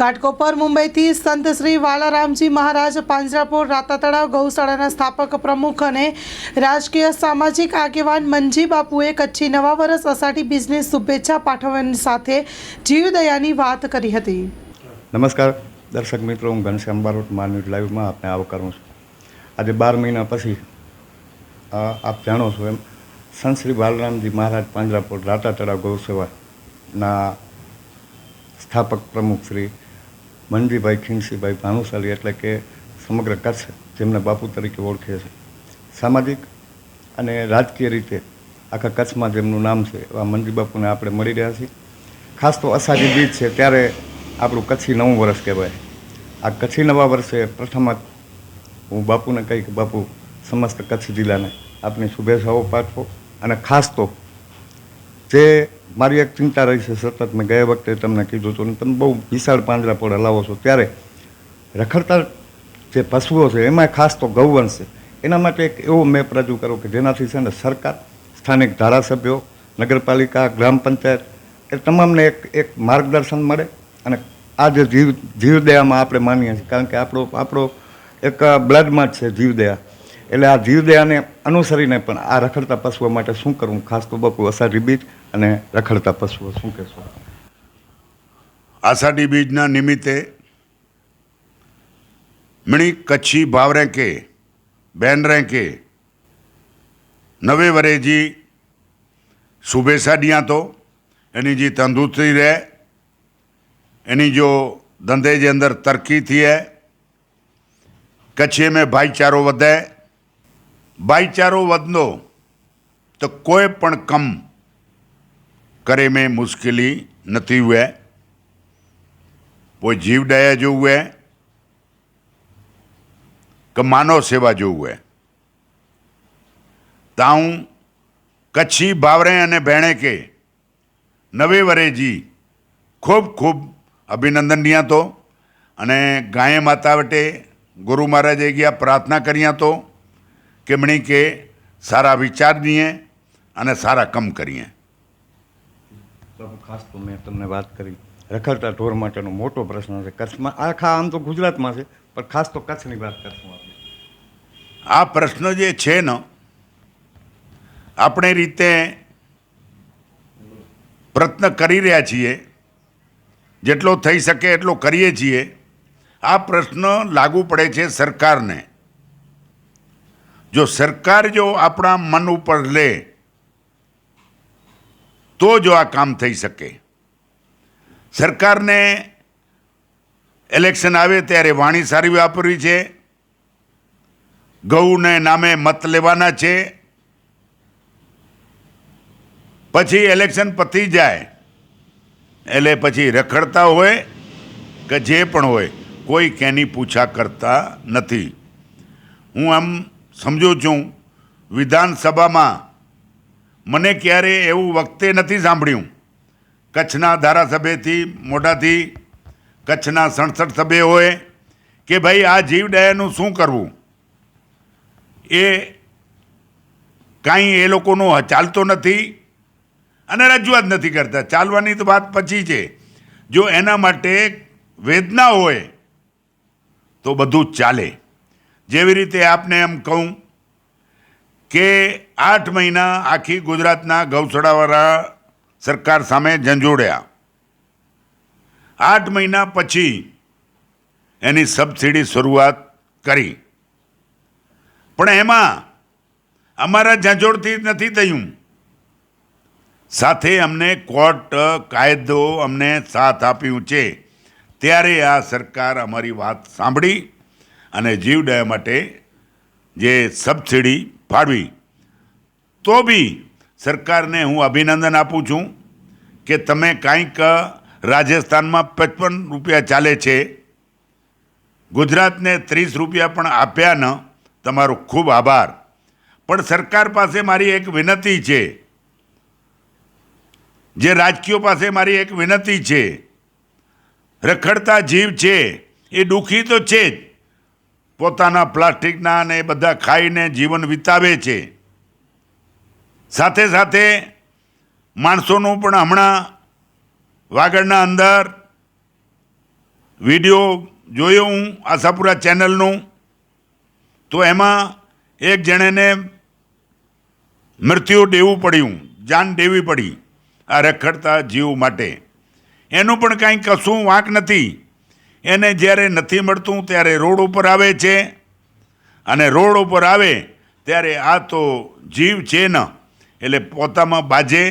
ઘાટકોપર મુંબઈથી સંત શ્રી વાલારામજી મહારાજ, પાંજરાપોળ રાતા તળાવ ગૌશાળાના સ્થાપક પ્રમુખ અને રાજકીય સામાજિક આગેવાન મંજી બાપુએ કચ્છી નવા વર્ષ અષાઢી બિઝનેસ શુભેચ્છા પાઠવવાની સાથે જીવદયાની વાત કરી હતી. નમસ્કાર, દર્શક મિત્રો, હું ઘનશ્યામ બારોટ માન્યુટ લાઈવમાં આપને આવકારું છું. આજે બાર મહિના પછી આપ જાણો છો એમ, સંત શ્રી બાલરામજી મહારાજ પાંજરાપોળ રાતા તળાવ ગૌસેવાના સ્થાપક પ્રમુખ શ્રી મનજીભાઈ ખીમસીભાઈ ભાનુશાલી એટલે કે સમગ્ર કચ્છ જેમને બાપુ તરીકે ઓળખે છે. સામાજિક અને રાજકીય રીતે આખા કચ્છમાં જેમનું નામ છે એવા મનજી બાપુને આપણે મળી રહ્યા છીએ. ખાસ તો અષાઢી બીજ છે ત્યારે આપણું કચ્છી નવું વર્ષ કહેવાય. આ કચ્છી નવા વર્ષે પ્રથમ હું બાપુને કહી કે બાપુ સમસ્ત કચ્છ જિલ્લાને આપની શુભેચ્છાઓ પાઠવો અને ખાસ તો જે મારી એક ચિંતા રહી છે સતત. મેં ગયા વખતે તમને કીધું હતું તમે બહુ વિશાળ પાંજરા પર હલાવો છો. ત્યારે રખડતા જે પશુઓ છે એમાં ખાસ તો ગૌવંશ છે. એના માટે એક એવો મેપ રજૂ કરો કે જેનાથી છે ને સરકાર, સ્થાનિક ધારાસભ્યો, નગરપાલિકા, ગ્રામ પંચાયત, એ તમામને એક એક માર્ગદર્શન મળે અને આ જે જીવ, જીવદયામાં આપણે માનીએ છીએ. કારણ કે આપણો આપણો એક બ્લડમાં જ છે જીવદયા. એટલે આ જીવદયાને અનુસરીને પણ આ રખડતા પશુઓ માટે શું કરવું? ખાસ તો બપુ અસારી બીજ અને રખડતા પશુઓ શું કહેશો? આષાઢી બીજના નિમિત્તે મણી કચ્છી ભાવરે કે બેન રે કે નવે વરેજી શુભેચ્છા ડિયા તો. એની જે તંદુરસ્તી રહે, એની જો ધંધે જે અંદર તરક્કી થઈએ, કચ્છી में ભાઈચારો વધે. ભાઈચારો વધનો તો કોઈ પણ કમ કરે મેં મુશ્કેલી નથી हुए वो जीव दया जो हुए કે માનવ સેવા જોવું હે તાઉં કચ્છી ભાવરે અને ભેણે કે નવે વરેજી ખૂબ ખૂબ અભિનંદન ડિયા તો અને ગાય માતા વટે ગુરુ મહારાજે ગયા પ્રાર્થના કર્યા તો કે મણી કે સારા વિચાર દીએ અને સારા કમ કરીએ બાપુ ખાસ તો મેં તમને વાત કરી. રખડતા ઢોર માટેનો મોટો પ્રશ્ન છે. કચ્છમાં આખા આમ તો ગુજરાતમાં છે, પણ ખાસ તો કચ્છની વાત કરશું આપણે. આ પ્રશ્ન જે છે ને, આપણે રીતે પ્રયત્ન કરી રહ્યા છીએ, જેટલો થઈ શકે એટલો કરીએ છીએ. આ પ્રશ્ન લાગુ પડે છે સરકારને. જો સરકાર જો આપણા મન ઉપર લે તો જો આ કામ થઈ શકે. સરકારને ઇલેક્શન આવે ત્યારે વાણી સારી વાપરવી છે. ગૌને નામે મત લેવાના છે. પછી ઇલેક્શન પતી જાય, એટલે પછી રખડતા હોય કે જે પણ હોય, કોઈ કેની પૂછા કરતા નથી. હું આમ સમજુ છું, વિધાનસભામાં મને ક્યારે એવું વખતે નથી સાંભળ્યું. કચ્છના ધારાસભ્યથી, મોઢાથી કચ્છના સડસઠ સભ્ય હોય કે ભાઈ આ જીવદયાનું શું કરવું? એ કાંઈ એ લોકોનું ચાલતો નથી અને રજૂઆત નથી કરતા. ચાલવાની તો વાત પછી છે. જો એના માટે વેદના હોય તો બધું ચાલે. જેવી રીતે આપને એમ કહું કે આઠ મહિના આખી ગુજરાતના ગૌસડાવાળા સરકાર સામે ઝંઝોડ્યા. આઠ મહિના પછી એની સબસિડી શરૂઆત કરી. પણ એમાં અમારા ઝંઝોડથી નથી થયું. સાથે અમને કોર્ટ, કાયદો અમને સાથ આપ્યું છે. ત્યારે આ સરકાર અમારી વાત સાંભળી અને જીવદયા માટે જે સબસિડી ફાળવી. તો બી સરકારને હું અભિનંદન આપું છું કે તમે કાંઈક રાજસ્થાનમાં પચપન રૂપિયા ચાલે છે. ગુજરાતને ત્રીસ રૂપિયા પણ આપ્યા ન, તમારો ખૂબ આભાર. પણ સરકાર પાસે મારી એક વિનંતી છે. જે રાજકીયો પાસે મારી એક વિનંતી છે. રખડતા જીવ છે, એ દુઃખી તો છે જ. પોતાના પ્લાસ્ટિકના અને એ બધા ખાઈને જીવન વિતાવે છે. સાથે સાથે માણસોનું પણ હમણાં વાગડના અંદર વીડિયો જોયો હું, આશાપુરા ચેનલનું. તો એમાં એક જણેને મૃત્યુ દેવું પડ્યું, જાન દેવી પડી આ રખડતા જીવ માટે. એનું પણ કાંઈ કશું વાંક નથી. એને જ્યારે નથી મળતું ત્યારે રોડ ઉપર આવે છે. અને રોડ ઉપર આવે ત્યારે આ તો જીવ છે ન. એટલે પોતામાં બાજે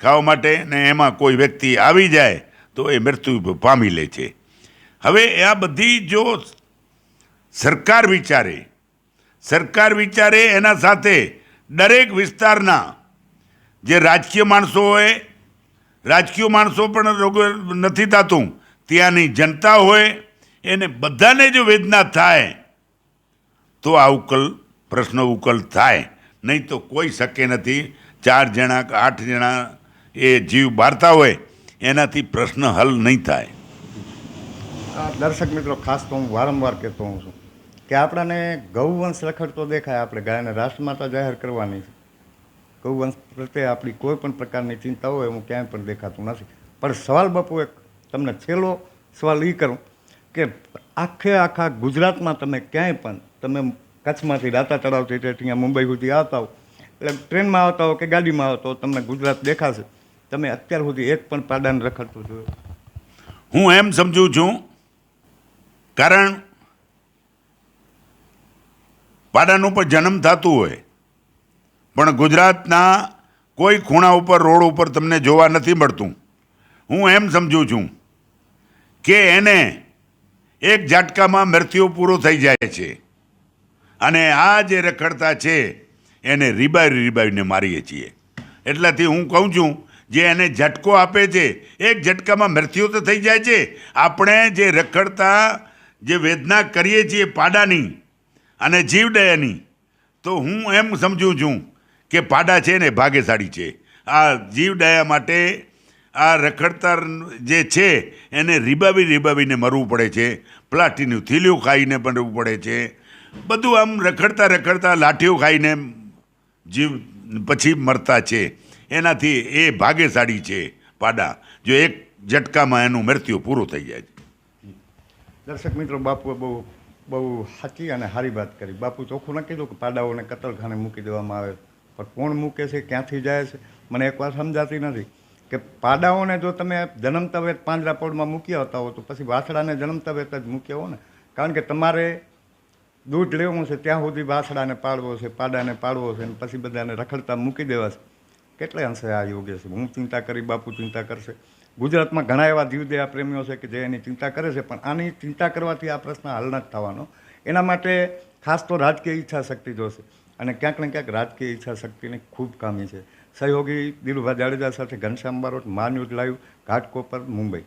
ખાવા માટે ને એમાં કોઈ વ્યક્તિ આવી જાય તો એ મૃત્યુ પામી લે છે. હવે આ બધી જો સરકાર વિચારે સરકાર વિચારે એના સાથે દરેક વિસ્તારના જે રાજકીય માણસો હોય, રાજકીય માણસો પણ નથી થતું, ત્યાંની જનતા હોય, એને બધાને જો વેદના થાય, તો આ ઉકલ, પ્રશ્ન ઉકલ થાય. નહીં તો કોઈ શક્ય નથી ચાર જણા આઠ જણા એ જીવ બારતા હોય, એનાથી પ્રશ્ન હલ નહીં થાય. દર્શક મિત્રો, ખાસ તો હું વારંવાર કહેતો હોઉં છું કે આપણાને ગૌવંશ રખડતો દેખાય, આપણે ગાયને રાષ્ટ્રમાતા જાહેર કરવાની છે. ગૌવંશ પ્રત્યે આપણી કોઈ પણ પ્રકારની ચિંતા હોય હું ક્યાંય પણ દેખાતું નથી. પણ સવાલ બાપુ એક તમને છેલ્લો સવાલ એ કરું કે આખે આખા ગુજરાતમાં તમે ક્યાંય પણ તમે કચ્છમાંથી રાતા તળાવથી ત્યાં મુંબઈ સુધી આવતા હો એટલે ટ્રેનમાં આવતા હો કે ગાડીમાં આવતો તમને ગુજરાત દેખાશે. તમે અત્યાર સુધી એક પણ પાડાન રખડતું જોયું. હું એમ સમજું છું, કારણ પાડાનું પણ જન્મ થતું હોય, પણ ગુજરાતના કોઈ ખૂણા ઉપર, રોડ ઉપર તમને જોવા નથી મળતું. હું એમ સમજું છું કે એને એક ઝાટકામાં મૃત્યુ પૂરો થઈ જાય છે. અને આ જે રખડતા છે એને રીબાવી રીબાવીને મારીએ છીએ. એટલાથી હું કહું છું, જે એને ઝટકો આપે છે, એક ઝટકામાં મૃત્યુ તો થઈ જાય છે. આપણે જે રખડતા, જે વેદના કરીએ છીએ પાડાની અને જીવદયાની, તો હું એમ સમજું છું કે પાડા છે ને ભાગ્યશાળી છે. આ જીવદયા માટે આ રખડતા જે છે, એને રીબાવી રીબાવીને મરવું પડે છે. પ્લાસ્ટિકનું થીલિયું ખાઈને મરવું પડે છે. બધું આમ રખડતા રખડતા લાઠીઓ ખાઈને જીવ પછી મરતા છે. એનાથી એ ભાગ્યશાળી છે પાડા. જો એક ઝટકામાં એનું મૃત્યુ પૂરું થઈ જાય છે. દર્શક મિત્રો, બાપુએ બહુ બહુ સાચી અને સારી વાત કરી. બાપુ ચોખ્ખું ન કીધું કે પાડાઓને કતલખાને મૂકી દેવામાં આવે પણ કોણ મૂકે છે, ક્યાંથી જાય છે? મને એક વાર સમજાતી નથી કે પાડાઓને જો તમે જન્મતા વેત પાંજરા પોળમાં મૂક્યા હતા હો તો પછી વાસડાને જન્મતા જ મૂક્યા હો ને કારણ કે તમારે દૂધ લેવું છે, ત્યાં સુધી વાછડાને પાડવો છે, પાડાને પાડવો છે અને પછી બધાને રખડતા મૂકી દેવા છે. કેટલે અંશે આ યોગ્ય છે? હું ચિંતા કરી, બાપુ ચિંતા કરશે. ગુજરાતમાં ઘણા એવા જીવદયા પ્રેમીઓ છે કે જે એની ચિંતા કરે છે, પણ આની ચિંતા કરવાથી આ પ્રશ્ન હલ નથી થવાનો. એના માટે ખાસ તો રાજકીય ઈચ્છા શક્તિ જોશે. અને ક્યાંક ને ક્યાંક રાજકીય ઈચ્છા શક્તિની ખૂબ કામી છે. સહયોગી દિલુભા જાડેજા સાથે ઘનશ્યામ બારોટ મા ન્યૂઝ લાઈવ, ઘાટકોપર, મુંબઈ.